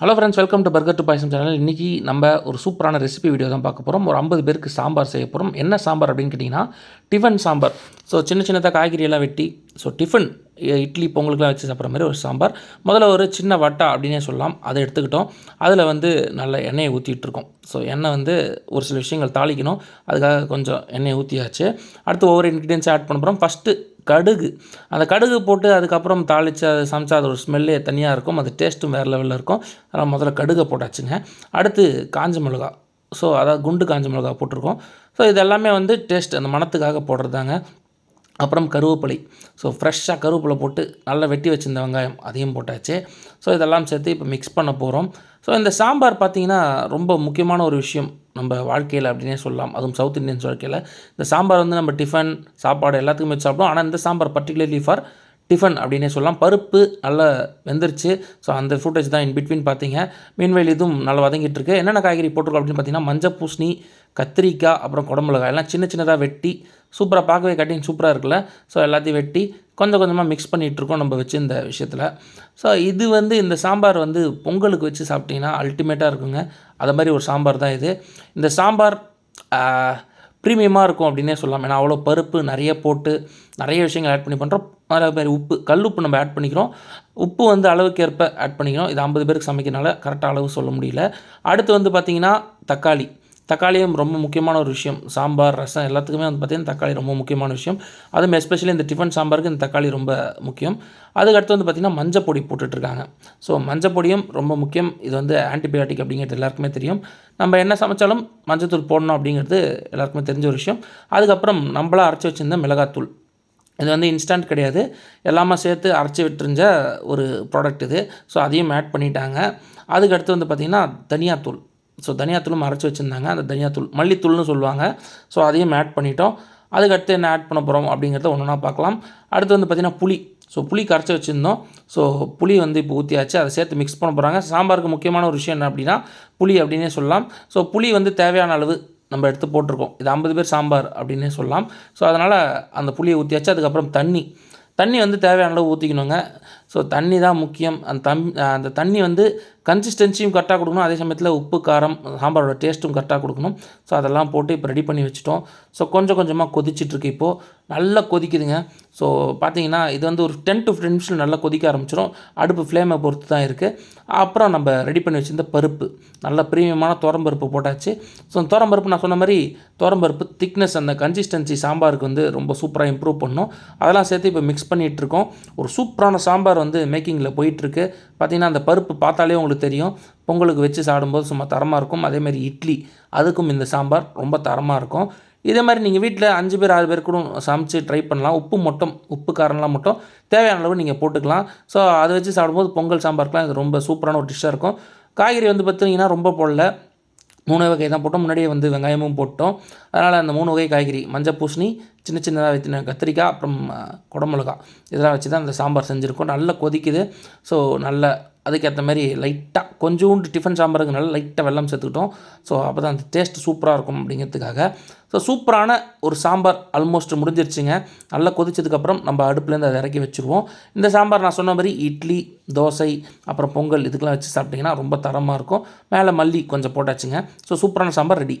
Hello friends welcome to burger to payasam channel இன்றைக்கி நம்ம ஒரு சூப்பரான ரெசிபி வீடியோ தான் பார்க்க போகிறோம் ஒரு ஐம்பது பேருக்கு சாம்பார் செய்ய போகிறோம் என்ன சாம்பார் அப்படின்னு கேட்டிங்கன்னா டிஃபன் சாம்பார். ஸோ சின்ன சின்னதாக காய்கறியெல்லாம் வெட்டி ஸோ டிஃபன் இட்லி பொங்கலுக்குலாம் வச்சு சாப்பிட்ற மாதிரி ஒரு சாம்பார். முதல்ல ஒரு சின்ன வட்டா அப்படின்னே சொல்லலாம். அதை எடுத்துக்கிட்டோம். அதில் வந்து நல்ல எண்ணெயை ஊற்றிட்டுருக்கோம் ஸோ எண்ணெய் வந்து ஒரு சில விஷயங்கள் தாளிக்கணும். அதுக்காக கொஞ்சம் எண்ணெயை ஊற்றியாச்சு அடுத்து ஒவ்வொரு இன்க்ரீடியன்ஸை ஆட் பண்ண போகிறோம் ஃபஸ்ட்டு கடுகு. அந்த கடுகு போட்டு அதுக்கப்புறம் தாளித்து அதை சமைச்சா அது ஒரு ஸ்மெல்லே தனியாக இருக்கும். அது டேஸ்ட்டும் வேறு லெவலில் இருக்கும். அதனால் முதல்ல கடுகை போட்டாச்சுங்க. அடுத்து காஞ்ச மிளகா. ஸோ அதாவது குண்டு காஞ்ச மிளகா போட்டிருக்கோம். ஸோ இது எல்லாமே வந்து டேஸ்ட் அந்த மணத்துக்காக போடுறதாங்க அப்புறம் கருவேப்பிலை. ஸோ ஃப்ரெஷ்ஷாக கருவேப்பிலை போட்டு நல்லா வெட்டி வச்சிருந்த வெங்காயம் அதையும் போட்டாச்சு. ஸோ இதெல்லாம் சேர்த்து இப்போ மிக்ஸ் பண்ண போகிறோம் ஸோ இந்த சாம்பார் பார்த்திங்கன்னா ரொம்ப முக்கியமான ஒரு விஷயம் நம்ம வாழ்க்கையில் அப்படின்னே சொல்லலாம். அதுவும் சவுத் இந்தியன்ஸ் வாழ்க்கையில். இந்த சாம்பார் வந்து நம்ம டிஃபன் சாப்பாடு எல்லாத்துக்குமே வச்சு சாப்பிடுவோம். ஆனால் இந்த சாம்பார் பர்டிகுலர்லி ஃபார் டிஃபன் அப்படின்னே சொல்லலாம். பருப்பு நல்லா வெந்துருச்சு. ஸோ அந்த ஃபுட்டேஜ் தான் இன் பிட்வீன் பார்த்தீங்க மீன்வெயில் இதுவும் நல்லா வதங்கிட்டு இருக்கு. என்னென்ன காய்கறி போட்டிருக்கோம் அப்படின்னு பார்த்தீங்கன்னா மஞ்சள் பூசணி கத்திரிக்காய் அப்புறம் குடமிளகாய் எல்லாம் சின்ன சின்னதாக வெட்டி சூப்பராக பார்க்கவே கட்டிங் சூப்பராக இருக்குல்ல? ஸோ எல்லாத்தையும் வெட்டி கொஞ்சம் கொஞ்சமாக மிக்ஸ் பண்ணிகிட்ருக்கோம் நம்ம வச்சு இந்த விஷயத்தில். ஸோ இது வந்து இந்த சாம்பார் வந்து பொங்கலுக்கு வச்சு சாப்பிட்டிங்கன்னா அல்டிமேட்டாக இருக்குங்க. அது மாதிரி ஒரு சாம்பார் தான் இது. இந்த சாம்பார் ப்ரீமியமாக இருக்கும் அப்படின்னே சொல்லலாம். ஏன்னா அவ்வளோ பருப்பு நிறைய போட்டு நிறைய விஷயங்கள் ஆட் பண்ணி பண்ணுறோம் அதே மாதிரி உப்பு கல் உப்பு நம்ம ஆட் பண்ணிக்கிறோம். உப்பு வந்து அளவுக்கு ஏற்ப ஆட் பண்ணிக்கிறோம். இது ஐம்பது பேருக்கு சமைக்கிறனால கரெக்டாக அளவு சொல்ல முடியல. அடுத்து வந்து பார்த்திங்கன்னா தக்காளி. தக்காளியும் ரொம்ப முக்கியமான ஒரு விஷயம். சாம்பார் ரசம் எல்லாத்துக்குமே வந்து பார்த்திங்கன்னா தக்காளி ரொம்ப முக்கியமான விஷயம். அதுவும் எஸ்பெஷலி இந்த டிஃபன் சாம்பாருக்கு இந்த தக்காளி ரொம்ப முக்கியம். அதுக்கடுத்து வந்து பார்த்திங்கன்னா மஞ்சப்பொடி போட்டுட்ருக்காங்க. ஸோ மஞ்சப்பொடியும் ரொம்ப முக்கியம். இது வந்து ஆன்டிபயோட்டிக் அப்படிங்கிறது எல்லாருக்குமே தெரியும். நம்ம என்ன சமைச்சாலும் மஞ்சத்தூள் போடணும் அப்படிங்கிறது எல்லாருக்குமே தெரிஞ்ச ஒரு விஷயம். அதுக்கப்புறம் நம்மளா அரைச்சி வச்சுருந்த மிளகாத்தூள். இது வந்து இன்ஸ்டன்ட் கிடையாது. எல்லாமே சேர்த்து அரைச்சி விட்டுருஞ்ச ஒரு ப்ராடக்ட் இது. ஸோ அதையும் ஆட் பண்ணிட்டாங்க. அதுக்கடுத்து வந்து பார்த்திங்கன்னா தனியாத்தூள். ஸோ தனியாத்தூளும் அரைச்சி வச்சுருந்தாங்க. அந்த தனியாத்தூள் மல்லித்தூள்னு சொல்லுவாங்க. ஸோ அதையும் ஆட் பண்ணிட்டோம். அதுக்கடுத்து என்ன ஆட் பண்ண போகிறோம் அப்படிங்கிறத ஒன்று ஒன்றா பார்க்கலாம். அடுத்து வந்து பார்த்திங்கன்னா புளி. ஸோ புளி கரைச்சி வச்சுருந்தோம். ஸோ புளி வந்து இப்போ ஊற்றியாச்சு அதை சேர்த்து மிக்ஸ் பண்ண போகிறாங்க சாம்பாருக்கு முக்கியமான ஒரு விஷயம் என்ன அப்படின்னா புளி அப்படின்னே சொல்லலாம். ஸோ புளி வந்து தேவையான அளவு நம்ம எடுத்து போட்டிருக்கோம். இது ஐம்பது பேர் சாம்பார் அப்படின்னே சொல்லலாம். ஸோ அதனால் அந்த புளியை ஊற்றியாச்சு அதுக்கப்புறம் தண்ணி. தண்ணி வந்து தேவையான அளவு ஊற்றிக்கணுங்க ஸோ தண்ணி தான் முக்கியம். அந்த தம் அந்த தண்ணி வந்து கன்சிஸ்டன்சியும் கரெக்டாக கொடுக்கணும். அதே சமயத்தில் உப்பு காரம் சாம்பாரோட டேஸ்ட்டும் கரெக்டாக கொடுக்கணும். ஸோ அதெல்லாம் போட்டு இப்போ ரெடி பண்ணி வச்சுட்டோம். ஸோ கொஞ்சம் கொஞ்சமாக கொதிச்சிட்ருக்கு இப்போது நல்லா கொதிக்குதுங்க. ஸோ பார்த்தீங்கன்னா இது வந்து ஒரு டென் டு ஃபிஃப்டின் நிமிஷம் நல்லா கொதிக்க ஆரம்பிச்சிடும் அடுப்பு ஃப்ளேமை பொறுத்து தான் இருக்குது அப்புறம் நம்ம ரெடி பண்ணி வச்சுருந்த பருப்பு. நல்ல ப்ரீமியமான துவரம்பருப்பு போட்டாச்சு. ஸோ துவரம்பருப்பு நான் சொன்ன மாதிரி துவரம்பருப்பு திக்னஸ் அந்த கன்சிஸ்டன்சி சாம்பாருக்கு வந்து ரொம்ப சூப்பராக இம்ப்ரூவ் பண்ணோம். அதெல்லாம் சேர்த்து இப்போ மிக்ஸ் பண்ணிகிட்ருக்கோம் ஒரு சூப்பரான சாம்பார் வந்து மேக்கிங்கில் போயிட்டுருக்கு. பார்த்தீங்கன்னா அந்த பருப்பு பார்த்தாலே உங்களுக்கு தெரியும். பொங்கலுக்கு வச்சு சாப்பிடும்போது சும்மா தரமாக இருக்கும். அதேமாதிரி இட்லி அதுக்கும் இந்த சாம்பார் ரொம்ப தரமாக இருக்கும். இதே மாதிரி நீங்கள் வீட்டில் அஞ்சு பேர் ஆறு பேர் கூட சமைச்சு ட்ரை பண்ணலாம். உப்பு மட்டும் உப்பு காரம்லாம் மட்டும் தேவையான அளவு நீங்கள் போட்டுக்கலாம். ஸோ அதை வச்சு சாப்பிடும்போது பொங்கல் சாம்பாருக்குலாம் இது ரொம்ப சூப்பரான ஒரு டிஷ்ஷாக இருக்கும். காய்கறி வந்து பார்த்தீங்கன்னா ரொம்ப போடல. மூணு வகை தான் போட்டோம். முன்னாடியே வந்து வெங்காயமும் போட்டோம். அதனால் அந்த மூணு வகை காய்கறி மஞ்சள் பூசணி சின்ன சின்னதாக வைத்தின கத்திரிக்காய் அப்புறம் அஹ், குடமிளகா இதெல்லாம் வச்சு தான் அந்த சாம்பார் செஞ்சுருக்கோம். நல்லா கொதிக்குது. ஸோ நல்ல அதுக்கேற்ற மாதிரி லைட்டாக கொஞ்சோண்டு டிஃபன் சாம்பாருக்கு நல்லா லைட்டாக வெள்ளம் சேர்த்துக்கிட்டோம். ஸோ அப்போ தான் அந்த டேஸ்ட் சூப்பராக இருக்கும் அப்படிங்கிறதுக்காக. ஸோ சூப்பரான ஒரு சாம்பார் ஆல்மோஸ்ட் முடிஞ்சிருச்சுங்க. நல்லா கொதிச்சதுக்கப்புறம் நம்ம அடுப்புலேருந்து அதை இறக்கி வச்சுருவோம். இந்த சாம்பார் நான் சொன்ன மாதிரி இட்லி தோசை அப்புறம் பொங்கல் இதுக்கெல்லாம் வச்சு சாப்பிட்டிங்கன்னா ரொம்ப தரமாக இருக்கும். மேலே மல்லி கொஞ்சம் போட்டாச்சுங்க. ஸோ சூப்பரான சாம்பார் ரெடி